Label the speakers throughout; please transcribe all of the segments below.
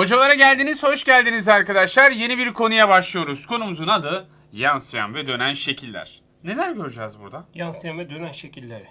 Speaker 1: Hocalara geldiniz, hoş geldiniz arkadaşlar. Yeni bir konuya başlıyoruz. Konumuzun adı yansıyan ve dönen şekiller. Neler göreceğiz burada?
Speaker 2: Yansıyan ve dönen şekilleri.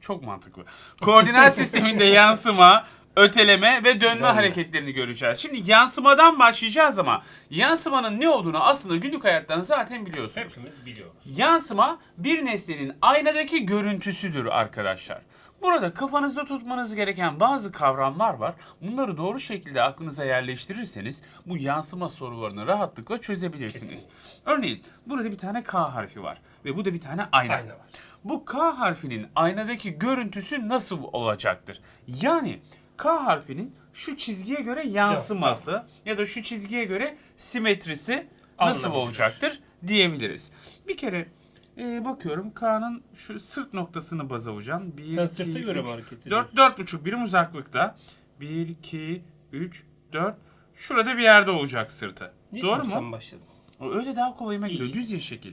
Speaker 1: Çok mantıklı. Koordinat sisteminde yansıma, öteleme ve dönme hareketlerini göreceğiz. Şimdi yansımadan başlayacağız ama yansımanın ne olduğunu aslında günlük hayattan zaten biliyorsunuz.
Speaker 2: Hepimiz biliyoruz.
Speaker 1: Yansıma bir nesnenin aynadaki görüntüsüdür arkadaşlar. Burada kafanızda tutmanız gereken bazı kavramlar var. Bunları doğru şekilde aklınıza yerleştirirseniz bu yansıma sorularını rahatlıkla çözebilirsiniz. Örneğin burada bir tane K harfi var ve bu da bir tane ayna.
Speaker 2: Ayna var.
Speaker 1: Bu K harfinin aynadaki görüntüsü nasıl olacaktır? Yani K harfinin şu çizgiye göre yansıması ya da şu çizgiye göre simetrisi nasıl olacaktır diyebiliriz. Bir kere e, bakıyorum K'nın şu sırt noktasını baz alacağım. 1,
Speaker 2: Sen sırta göre mi hareket
Speaker 1: 4,
Speaker 2: ediyorsun?
Speaker 1: 4,5 birim uzaklıkta. 1, 2, 3, 4. Şurada bir yerde olacak sırtı.
Speaker 2: Niye
Speaker 1: Doğru mu?
Speaker 2: başladın?
Speaker 1: O Öyle daha kolayıma geliyor.
Speaker 2: İyi.
Speaker 1: Düz bir şekil.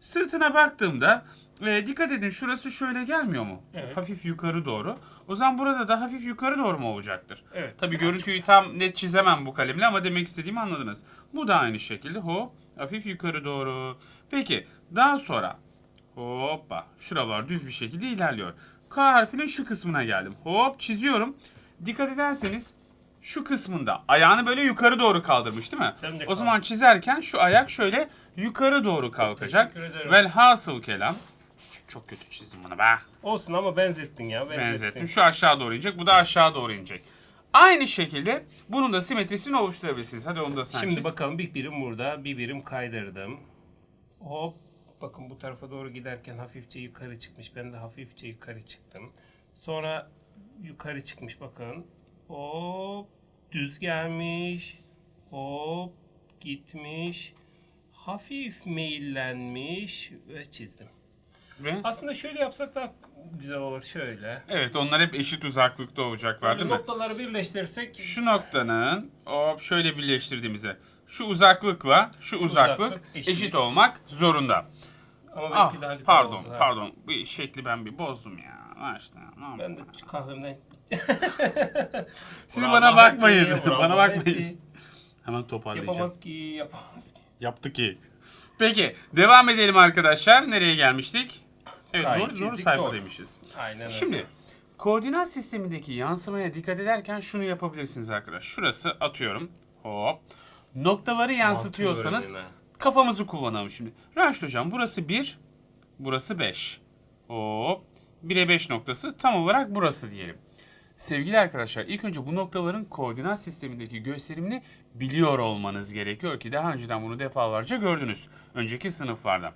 Speaker 1: Sırtına baktığımda e, dikkat edin şurası şöyle gelmiyor mu?
Speaker 2: Evet.
Speaker 1: Hafif yukarı doğru. O zaman burada da hafif yukarı doğru mu olacaktır?
Speaker 2: Evet.
Speaker 1: Tabii görüntüyü tam net çizemem bu kalemle ama demek istediğimi anladınız. Bu da aynı şekilde hop hafif yukarı doğru. Peki daha sonra hoppa şuralar düz bir şekilde ilerliyor. K harfinin şu kısmına geldim. Hop çiziyorum. Dikkat ederseniz şu kısmında ayağını böyle yukarı doğru kaldırmış değil mi?
Speaker 2: Sen de
Speaker 1: o zaman çizerken şu ayak şöyle yukarı doğru kalkacak. Velhasıl kelam. Çok kötü çizdim bunu be.
Speaker 2: Olsun ama benzettin ya. Benzettin.
Speaker 1: Benzettim. Şu aşağı doğru inecek, bu da aşağı doğru inecek. Aynı şekilde bunun da simetrisini oluşturabilirsiniz. Hadi onu da sen
Speaker 2: Şimdi
Speaker 1: çiz.
Speaker 2: bakalım bir birim burada, bir birim kaydırdım. Hop. Bakın bu tarafa doğru giderken hafifçe yukarı çıkmış. Ben de hafifçe yukarı çıktım. Sonra yukarı çıkmış bakın. Hop. Düz gelmiş. Hop. Gitmiş. Hafif meyillenmiş ve çizdim.
Speaker 1: Ve-
Speaker 2: Aslında şöyle yapsak daha güzel olur. Şöyle.
Speaker 1: Evet onlar hep eşit uzaklıkta olacaklar değil mi?
Speaker 2: noktaları birleştirirsek
Speaker 1: Şu noktanın hop şöyle birleştirdiğimizde şu uzaklıkla şu uzaklık,
Speaker 2: uzaklık
Speaker 1: eşit.
Speaker 2: eşit.
Speaker 1: olmak zorunda.
Speaker 2: ama
Speaker 1: Ah,
Speaker 2: benimki daha güzel
Speaker 1: pardon
Speaker 2: oldu. ha.
Speaker 1: pardon. Bir şekli ben bir bozdum ya. Ha işte, ne yapayım?
Speaker 2: Ben de kahvemden
Speaker 1: Siz bana bakmayın.
Speaker 2: Bravo
Speaker 1: bana bakmayın. Hemen toparlayacağım.
Speaker 2: Yapamaz ki, yapamaz ki.
Speaker 1: Yaptı ki. Peki devam edelim arkadaşlar. Nereye gelmiştik? Evet
Speaker 2: Gayet
Speaker 1: doğru, doğru
Speaker 2: çizdik,
Speaker 1: sayfadaymışız.
Speaker 2: Aynen öyle.
Speaker 1: Şimdi koordinat sistemindeki yansımaya dikkat ederken şunu yapabilirsiniz arkadaş. Şurası atıyorum. Hop. Noktaları yansıtıyorsanız kafamızı kullanalım şimdi. Raşit hocam burası 1, burası 5. Hop. 1'e 5 noktası tam olarak burası diyelim. Sevgili arkadaşlar ilk önce bu noktaların koordinat sistemindeki gösterimini biliyor olmanız gerekiyor ki daha önceden bunu defalarca gördünüz önceki sınıflarda.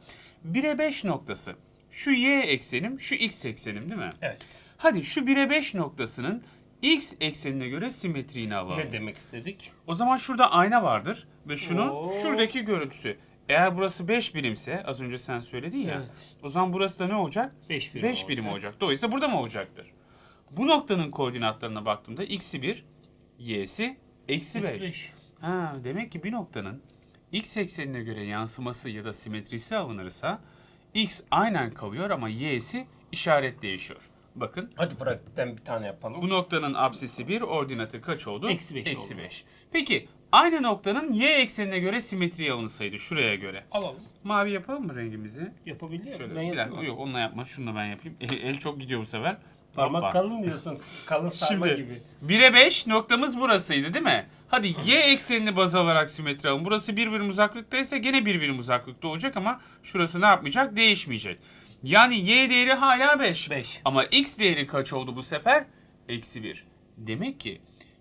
Speaker 1: 1'e 5 noktası şu y eksenim şu x eksenim değil mi?
Speaker 2: Evet.
Speaker 1: Hadi şu 1'e 5 noktasının x eksenine göre simetriğini alalım.
Speaker 2: Ne demek istedik?
Speaker 1: O zaman şurada ayna vardır ve şunun
Speaker 2: Oo.
Speaker 1: şuradaki görüntüsü. Eğer burası 5 birimse az önce sen söyledin ya.
Speaker 2: Evet.
Speaker 1: O zaman burası da ne olacak?
Speaker 2: 5 birim
Speaker 1: 5 birim olacak. Dolayısıyla burada mı olacaktır? Bu noktanın koordinatlarına baktığımda x'i 1, y'si eksi 5.
Speaker 2: Eksi beş.
Speaker 1: Ha, demek ki bir noktanın x eksenine göre yansıması ya da simetrisi alınırsa x aynen kalıyor ama y'si işaret değişiyor. Bakın
Speaker 2: Hadi pratikten bir tane yapalım.
Speaker 1: bu noktanın apsisi 1, ordinatı kaç oldu?
Speaker 2: Eksi beş
Speaker 1: Eksi
Speaker 2: oldu.
Speaker 1: 5. Peki aynı noktanın y eksenine göre simetri alınsaydı şuraya göre.
Speaker 2: Alalım.
Speaker 1: Mavi yapalım mı rengimizi?
Speaker 2: Yapabiliyor
Speaker 1: Şöyle?
Speaker 2: Ben
Speaker 1: bir dakika.
Speaker 2: yapamam.
Speaker 1: Yok onunla yapma. Şununla ben yapayım. El, el çok gidiyor bu sefer.
Speaker 2: Parmak
Speaker 1: Hoppa.
Speaker 2: kalın diyorsun. Kalın sarma
Speaker 1: Şimdi
Speaker 2: gibi.
Speaker 1: 1'e 5 noktamız burasıydı değil mi? Hadi y eksenini baz alarak simetri alın. Burası bir birim uzaklıktaysa gene bir birim uzaklıkta olacak ama şurası ne yapmayacak? Değişmeyecek. Yani y değeri hala 5.
Speaker 2: Beş.
Speaker 1: Ama x değeri kaç oldu bu sefer? Eksi 1. Demek ki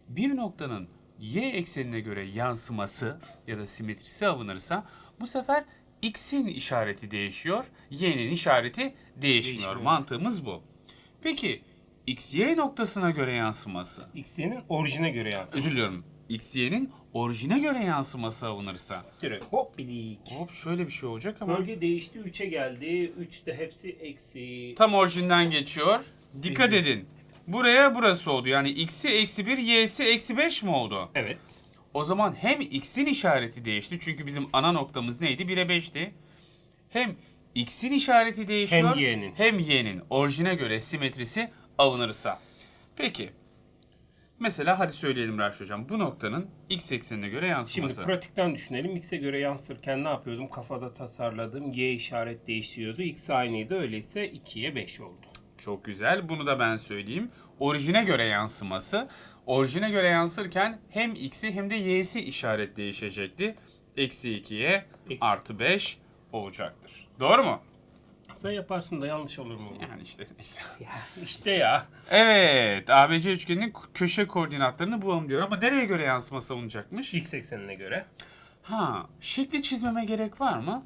Speaker 1: bir noktanın y eksenine göre yansıması ya da simetrisi alınırsa bu sefer x'in işareti değişiyor, y'nin işareti değişmiyor.
Speaker 2: Değişmiyor.
Speaker 1: Mantığımız bu. Peki x, y noktasına göre yansıması,
Speaker 2: X'inin orijine göre yansın.
Speaker 1: özür diliyorum, x, y'nin orijine göre yansıması alınırsa,
Speaker 2: Direkt hop bidik.
Speaker 1: hop şöyle bir şey olacak ama
Speaker 2: Bölge değişti 3'e geldi. 3'te hepsi eksi.
Speaker 1: tam orijinden geçiyor. Dikkat edin. Buraya burası oldu. Yani x'i eksi 1, y'si eksi 5 mi oldu?
Speaker 2: Evet.
Speaker 1: O zaman hem x'in işareti değişti. Çünkü bizim ana noktamız neydi? 1'e 5'ti. Hem x'in işareti değişiyor.
Speaker 2: Hem y'nin.
Speaker 1: Hem y'nin orijine göre simetrisi alınırsa. Peki. Mesela hadi söyleyelim Raşit Hocam. Bu noktanın x eksenine göre
Speaker 2: Şimdi
Speaker 1: yansıması.
Speaker 2: pratikten düşünelim. X'e göre yansırken ne yapıyordum? Kafada tasarladım. Y işaret değişiyordu. X aynıydı. Öyleyse 2'ye 5 oldu.
Speaker 1: Çok güzel. Bunu da ben söyleyeyim. Orijine göre yansıması. Orijine göre yansırken hem x'i hem de y'si işaret değişecekti. Eksi 2'ye
Speaker 2: Eksi.
Speaker 1: artı 5 olacaktır. Doğru mu?
Speaker 2: Sen yaparsın da yanlış olur mu?
Speaker 1: Yani işte neyse.
Speaker 2: Ya işte ya.
Speaker 1: Evet. ABC üçgeninin köşe koordinatlarını bulalım diyor ama nereye göre yansıma savunacakmış?
Speaker 2: X eksenine göre.
Speaker 1: Ha, şekli çizmeme gerek var mı?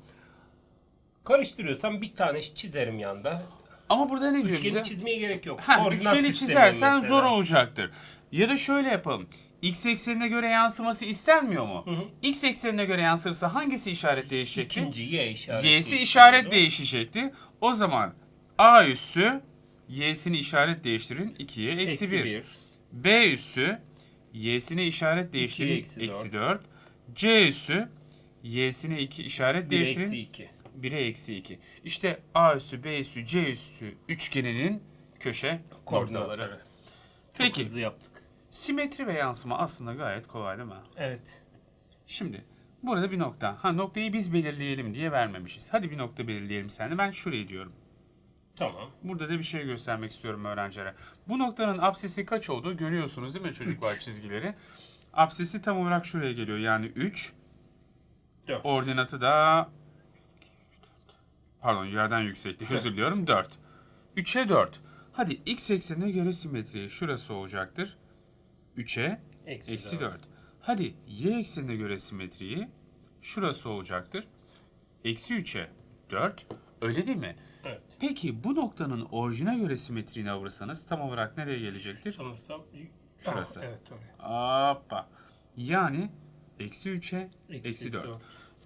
Speaker 2: Karıştırıyorsam bir tane çizerim yanda.
Speaker 1: Ama burada ne diyor bize?
Speaker 2: Üçgeni çizmeye gerek yok.
Speaker 1: Ha,
Speaker 2: Koordinat
Speaker 1: üçgeni
Speaker 2: sistemi
Speaker 1: çizersen
Speaker 2: mesela.
Speaker 1: zor olacaktır. Ya da şöyle yapalım. X eksenine göre yansıması istenmiyor mu? X eksenine göre yansırsa hangisi işaret değişecekti?
Speaker 2: İkinci Y işareti.
Speaker 1: Y'si işaret değişecekti. O zaman A üssü Y'sini işaret değiştirin 2'ye eksi
Speaker 2: Eksi
Speaker 1: 1.
Speaker 2: bir.
Speaker 1: B üssü Y'sini işaret değiştirin
Speaker 2: eksi
Speaker 1: eksi 4. C üssü Y'sini 2 işaret değiştirin
Speaker 2: eksi 2.
Speaker 1: 1'e eksi 2. İşte A üssü, B üssü, C üssü üçgeninin köşe.
Speaker 2: Koordinatları. Çok
Speaker 1: Peki
Speaker 2: hızlı yaptık.
Speaker 1: Simetri ve yansıma aslında gayet kolay değil mi?
Speaker 2: Evet.
Speaker 1: Şimdi burada bir nokta. Ha noktayı biz belirleyelim diye vermemişiz. Hadi bir nokta belirleyelim seninle. Ben şurayı diyorum.
Speaker 2: Tamam.
Speaker 1: Burada da bir şey göstermek istiyorum öğrencilere. Bu noktanın apsisi kaç olduğu görüyorsunuz değil mi çocuklar çizgileri? Apsisi tam olarak şuraya geliyor. Yani 3.
Speaker 2: Dört.
Speaker 1: Ordinatı da pardon yerden yüksekti. Özür diliyorum. 4. 3'e 4. Hadi x eksenine göre simetri şurası olacaktır. 3'e
Speaker 2: Eksi,
Speaker 1: eksi
Speaker 2: dört.
Speaker 1: 4. Hadi y eksenine göre simetriyi şurası olacaktır. Eksi 3'e 4. Öyle değil mi?
Speaker 2: Evet.
Speaker 1: Peki bu noktanın orijine göre simetriğini alırsanız tam olarak nereye gelecektir?
Speaker 2: Sanırsam
Speaker 1: Şurası.
Speaker 2: Ah, evet oraya.
Speaker 1: Hoppa. Yani eksi 3'e eksi 4.
Speaker 2: dört.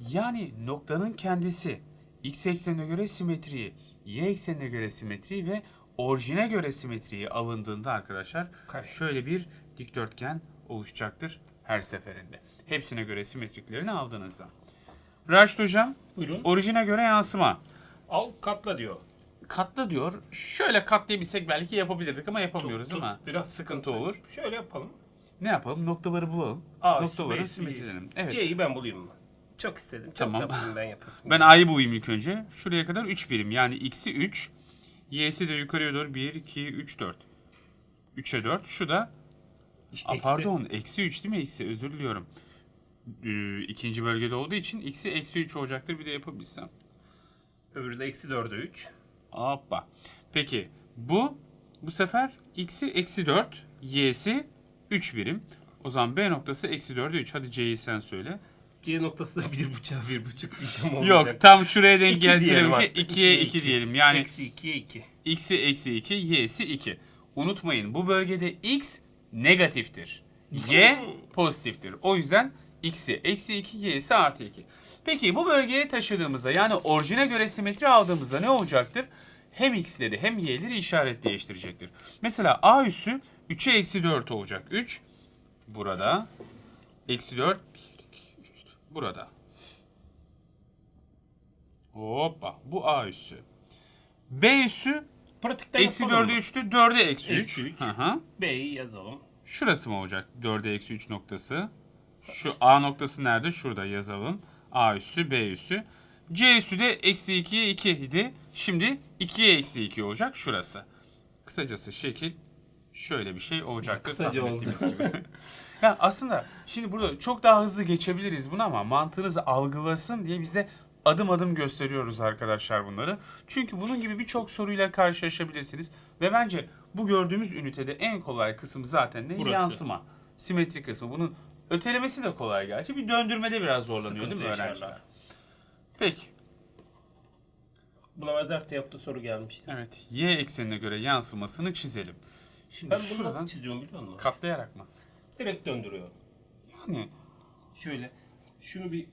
Speaker 1: Yani noktanın kendisi x eksenine göre simetriyi, y eksenine göre simetriyi ve orijine göre simetriyi alındığında arkadaşlar
Speaker 2: Kare.
Speaker 1: şöyle bir dikdörtgen oluşacaktır her seferinde. Hepsine göre simetriklerini aldığınızda. Raşit hocam,
Speaker 2: Buyurun.
Speaker 1: orijine göre yansıma.
Speaker 2: Al katla diyor.
Speaker 1: Katla diyor. Şöyle katlayabilsek belki yapabilirdik ama yapamıyoruz
Speaker 2: Tut,
Speaker 1: değil mi?
Speaker 2: Biraz
Speaker 1: sıkıntı olur.
Speaker 2: Şöyle yapalım.
Speaker 1: Ne yapalım? Noktaları bulalım.
Speaker 2: A,
Speaker 1: Noktaları
Speaker 2: B,
Speaker 1: simetrileyelim. Evet.
Speaker 2: C'yi ben bulayım mı? Çok istedim. Çok
Speaker 1: Tamam.
Speaker 2: yaptım ben yapasım.
Speaker 1: Ben A'yı bulayım ilk önce. Şuraya kadar 3 birim. Yani X'i 3. Y'si de yukarıya doğru 1, 2, 3, 4. 3'e 4. Şu da
Speaker 2: İşte eksi.
Speaker 1: pardon eksi 3 değil mi? Eksi özür diliyorum. Ee, ikinci bölgede olduğu için X'i eksi 3 olacaktır. Bir de yapabilsem.
Speaker 2: Öbürü de eksi 4'e 3.
Speaker 1: Hoppa. Peki bu bu sefer X'i eksi 4. Y'si 3 birim. O zaman B noktası eksi 4'e 3. Hadi C'yi sen söyle.
Speaker 2: C noktası da 1.5'a 1.5 diyeceğim olacak.
Speaker 1: Yok tam şuraya denk geldirelim.
Speaker 2: artık.
Speaker 1: 2'ye
Speaker 2: İkiye
Speaker 1: 2
Speaker 2: iki.
Speaker 1: diyelim. Yani
Speaker 2: Eksi 2'ye 2.
Speaker 1: x'i eksi 2, y'si 2. Unutmayın bu bölgede x negatiftir. Y pozitiftir. O yüzden x'i eksi 2, y'si artı 2. Peki bu bölgeye taşıdığımızda yani orijine göre simetri aldığımızda ne olacaktır? Hem x'leri hem y'leri işaret değiştirecektir. Mesela a üssü 3'e eksi 4 olacak. 3 burada. Eksi 4 1, 2, 3, burada. Hoppa bu a üssü. B üssü
Speaker 2: Pratikten
Speaker 1: Eksi
Speaker 2: yapalım
Speaker 1: 4'e
Speaker 2: mı?
Speaker 1: 3'tü. 4'e eksi 3.
Speaker 2: Eksi üç.
Speaker 1: Hı hı.
Speaker 2: B'yi yazalım.
Speaker 1: Şurası mı olacak? 4'e eksi 3 noktası. Şu A noktası nerede? Şurada yazalım. A üssü, B üssü. C üssü de eksi 2'ye 2 idi. Şimdi 2'ye eksi 2 olacak şurası. Kısacası şekil şöyle bir şey olacaktır.
Speaker 2: Kısaca
Speaker 1: tahmin
Speaker 2: oldu.
Speaker 1: ettiğimiz gibi. ya aslında şimdi burada çok daha hızlı geçebiliriz bunu ama mantığınızı algılasın diye biz de adım adım gösteriyoruz arkadaşlar bunları. Çünkü bunun gibi birçok soruyla karşılaşabilirsiniz. Ve bence bu gördüğümüz ünitede en kolay kısım zaten ne?
Speaker 2: Burası.
Speaker 1: Yansıma. Simetri kısmı. Bunun ötelemesi de kolay gerçi. Bir döndürmede biraz zorlanıyor
Speaker 2: Sıkıntı
Speaker 1: değil mi
Speaker 2: yaşarlar.
Speaker 1: öğrenciler? Peki.
Speaker 2: Buna benzer teyapta soru gelmişti.
Speaker 1: Evet. Y eksenine göre yansımasını çizelim. Şimdi
Speaker 2: Ben bunu
Speaker 1: şuradan
Speaker 2: nasıl çiziyorum biliyor musun?
Speaker 1: katlayarak mı?
Speaker 2: Direkt döndürüyorum.
Speaker 1: Yani
Speaker 2: Şöyle şunu bir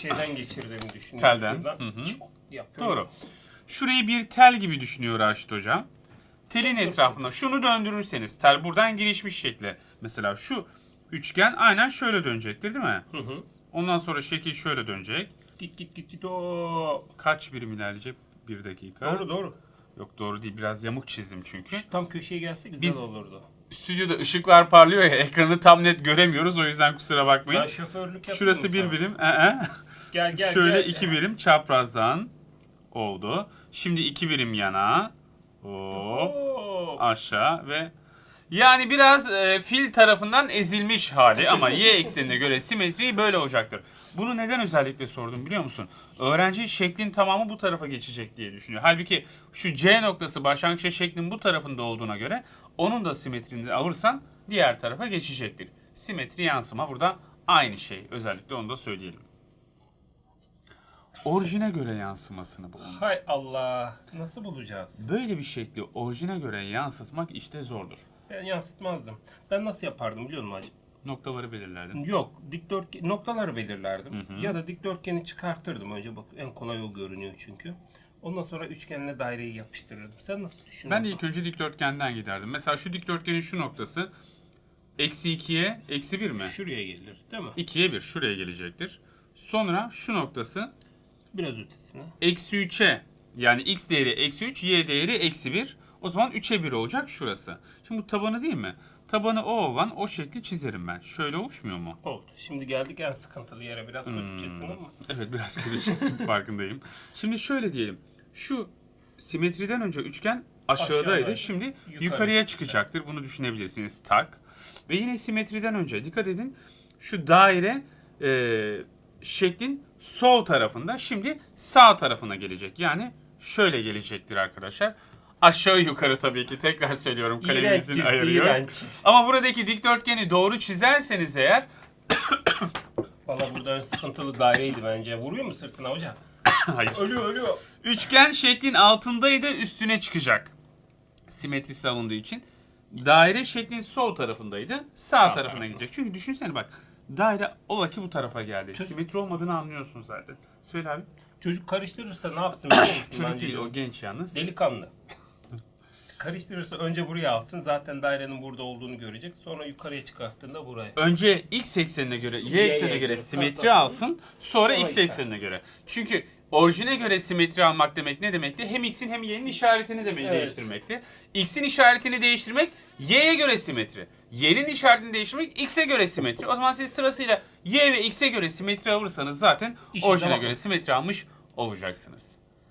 Speaker 2: şeyden geçirdiğimi düşünüyorum.
Speaker 1: Telden.
Speaker 2: Şuradan
Speaker 1: Hı hı.
Speaker 2: çık yapıyorum.
Speaker 1: Doğru. Şurayı bir tel gibi düşünüyor Raşit Hocam. Telin etrafına şunu döndürürseniz tel buradan gelişmiş şekle. Mesela şu üçgen aynen şöyle dönecektir değil mi?
Speaker 2: Hı hı.
Speaker 1: Ondan sonra şekil şöyle dönecek.
Speaker 2: Git git git git o.
Speaker 1: Kaç birim ilerleyecek? Bir dakika.
Speaker 2: Doğru doğru.
Speaker 1: Yok doğru değil. Biraz yamuk çizdim çünkü.
Speaker 2: Şu tam köşeye gelse güzel
Speaker 1: Biz-
Speaker 2: olurdu.
Speaker 1: Stüdyoda ışıklar parlıyor ya ekranı tam net göremiyoruz o yüzden kusura bakmayın.
Speaker 2: Ben şoförlük
Speaker 1: Şurası bir
Speaker 2: sana?
Speaker 1: birim. Ee,
Speaker 2: Gel gel
Speaker 1: Şöyle
Speaker 2: gel.
Speaker 1: iki birim çaprazdan oldu. Şimdi iki birim yana. Hop.
Speaker 2: Oo.
Speaker 1: aşağı ve yani biraz e, fil tarafından ezilmiş hali ama y eksenine göre simetri böyle olacaktır. Bunu neden özellikle sordum biliyor musun? Öğrenci şeklin tamamı bu tarafa geçecek diye düşünüyor. Halbuki şu C noktası başlangıçta şeklin bu tarafında olduğuna göre onun da simetrini alırsan diğer tarafa geçecektir. Simetri yansıma burada aynı şey. Özellikle onu da söyleyelim. Orijine göre yansımasını bulun.
Speaker 2: Hay Allah. Nasıl bulacağız?
Speaker 1: Böyle bir şekli orijine göre yansıtmak işte zordur.
Speaker 2: Ben yansıtmazdım. Ben nasıl yapardım biliyor musun hacı?
Speaker 1: Noktaları belirlerdin.
Speaker 2: Yok, dikdörtgen noktaları belirlerdim. Ya da dikdörtgeni çıkartırdım önce bak en kolay o görünüyor çünkü. Ondan sonra üçgenle daireyi yapıştırırdım. Sen nasıl düşünüyorsun?
Speaker 1: Ben de ilk önce dikdörtgenden giderdim. Mesela şu dikdörtgenin şu noktası eksi 2'ye eksi 1 mi?
Speaker 2: şuraya gelir, değil mi?
Speaker 1: 2'ye 1 şuraya gelecektir. Sonra şu noktası
Speaker 2: Biraz ötesine.
Speaker 1: eksi 3'e yani x değeri eksi 3, y değeri eksi 1. O zaman 3'e 1 olacak şurası. Şimdi bu tabanı değil mi? Tabanı o olan o şekli çizerim ben. Şöyle oluşmuyor mu?
Speaker 2: Oldu. Şimdi geldik en sıkıntılı yere. Biraz kötü
Speaker 1: Hmm.
Speaker 2: çizdin ama.
Speaker 1: Evet biraz kötü çizdim farkındayım. Şimdi şöyle diyelim. Şu simetriden önce üçgen aşağıdaydı.
Speaker 2: Aşağıdaydı.
Speaker 1: Şimdi
Speaker 2: Yukarı
Speaker 1: yukarıya çıkacaktır. Bunu düşünebilirsiniz. Tak. Ve yine simetriden önce dikkat edin. Şu daire e, şeklin sol tarafında şimdi sağ tarafına gelecek. Yani şöyle gelecektir arkadaşlar. Aşağı yukarı tabii ki tekrar söylüyorum kalemimizin
Speaker 2: iğrenç.
Speaker 1: Ama buradaki dikdörtgeni doğru çizerseniz eğer
Speaker 2: Valla burada sıkıntılı daireydi bence. Vuruyor mu sırtına hocam?
Speaker 1: hayır.
Speaker 2: Ölüyor ölüyor.
Speaker 1: Üçgen şeklin altındaydı üstüne çıkacak. Simetri savunduğu için. Daire şeklin sol tarafındaydı. Sağ, tarafına
Speaker 2: tarafına.
Speaker 1: gidecek. Çünkü düşünsene bak. Daire ola ki bu tarafa geldi.
Speaker 2: Çocuk-
Speaker 1: Simetri olmadığını anlıyorsun zaten. Söyle abi.
Speaker 2: Çocuk karıştırırsa ne yapsın biliyor musun?
Speaker 1: Çocuk
Speaker 2: bence?
Speaker 1: değil o genç yalnız.
Speaker 2: Delikanlı. Karıştırırsa önce buraya alsın. Zaten dairenin burada olduğunu görecek. Sonra yukarıya çıkarttığında buraya.
Speaker 1: Önce x eksenine göre, y
Speaker 2: Y
Speaker 1: eksenine göre
Speaker 2: göre
Speaker 1: simetri
Speaker 2: katlasın.
Speaker 1: alsın. Sonra
Speaker 2: Sonra
Speaker 1: x eksenine göre. Çünkü orijine göre simetri almak demek ne demekti? Hem x'in hem y'nin işaretini demek
Speaker 2: Evet.
Speaker 1: değiştirmekti. X'in işaretini değiştirmek y'ye göre simetri. Y'nin işaretini değiştirmek x'e göre simetri. O zaman siz sırasıyla y ve x'e göre simetri alırsanız zaten
Speaker 2: İşinize
Speaker 1: orijine
Speaker 2: bakın.
Speaker 1: göre simetri almış olacaksınız.